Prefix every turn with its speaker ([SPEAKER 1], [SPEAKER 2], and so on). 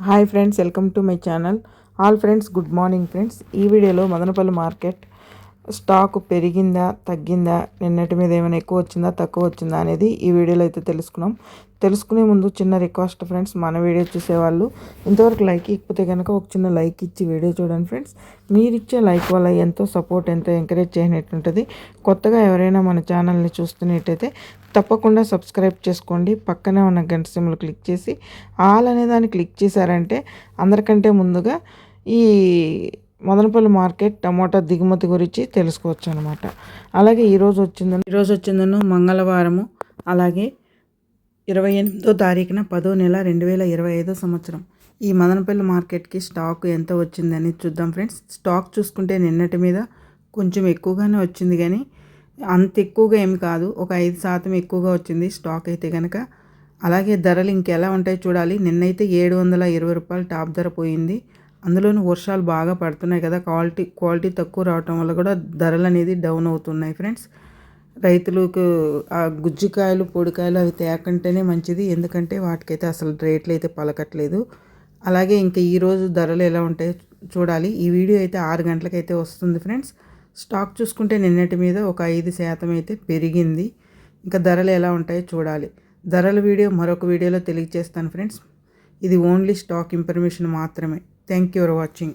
[SPEAKER 1] Hi friends welcome to my channel all friends good morning friends ఈ వీడియోలో Madanapalle market stock పెరిగిందా తగ్గిందా నిన్నటి మీద ఏమైనా ఎక్కువ వచ్చిందా తక్కువ వచ్చిందా అనేది ఈ వీడియోలో అయితే తెలుసుకున్నాం. తెలుసుకునే ముందు చిన్న రిక్వెస్ట్ ఫ్రెండ్స్ మన వీడియో చూసేవాళ్ళు ఇంతవరకు లైక్ ఇకపోతే కనుక ఒక చిన్న లైక్ ఇచ్చి వీడియో చూడండి ఫ్రెండ్స్. మీరు ఇచ్చే లైక్ వల్ల ఎంతో సపోర్ట్ ఎంతో ఎంకరేజ్ చేయనట్టుంటుంది కొత్తగా ఎవరైనా మన ఛానల్ని చూస్తున్నట్టయితే తప్పకుండా సబ్స్క్రైబ్ చేసుకోండి. పక్కనే ఉన్న గంట సిమ్లు క్లిక్ చేసి ఆల్ అనే దాన్ని క్లిక్ చేశారంటే అందరికంటే ముందుగా ఈ మదనపల్లి మార్కెట్ టమాటా దిగుమతి గురించి తెలుసుకోవచ్చు అనమాట అలాగే ఈరోజు వచ్చిందని ఈరోజు వచ్చిందను మంగళవారము అలాగే ఇరవై ఎనిమిదో తారీఖున పదో నెల రెండు వేల ఇరవై ఐదో సంవత్సరం. ఈ మదనపల్లి మార్కెట్కి స్టాక్ ఎంత వచ్చిందని చూద్దాం ఫ్రెండ్స్. స్టాక్ చూసుకుంటే నిన్నటి మీద కొంచెం ఎక్కువగానే వచ్చింది కానీ అంత ఎక్కువగా ఏమి కాదు. ఒక ఐదు శాతం ఎక్కువగా వచ్చింది స్టాక్ అయితే కనుక అలాగే ధరలు ఇంకెలా ఉంటాయో చూడాలి. నిన్నైతే ఏడు వందల ఇరవై రూపాయలు టాప్ ధర పోయింది. అందులోనూ వర్షాలు బాగా పడుతున్నాయి కదా. క్వాలిటీ క్వాలిటీ తక్కువ రావటం వల్ల కూడా ధరలు అనేది డౌన్ అవుతున్నాయి ఫ్రెండ్స్. రైతులకు ఆ గుజ్జికాయలు పొడికాయలు అవి తేకంటేనే మంచిది. ఎందుకంటే వాటికైతే అసలు రేట్లు అయితే పలకట్లేదు. అలాగే ఇంకా ఈరోజు ధరలు ఎలా ఉంటాయో చూడాలి. ఈ వీడియో అయితే ఆరు గంటలకైతే వస్తుంది ఫ్రెండ్స్. స్టాక్ చూసుకుంటే నిన్నటి మీద ఒక ఐదు శాతం అయితే పెరిగింది. ఇంకా ధరలు ఎలా ఉంటాయో చూడాలి. ధరల వీడియో మరొక వీడియోలో తెలియజేస్తాను ఫ్రెండ్స్. ఇది ఓన్లీ స్టాక్ ఇన్ఫర్మేషన్ మాత్రమే. Thank you for watching.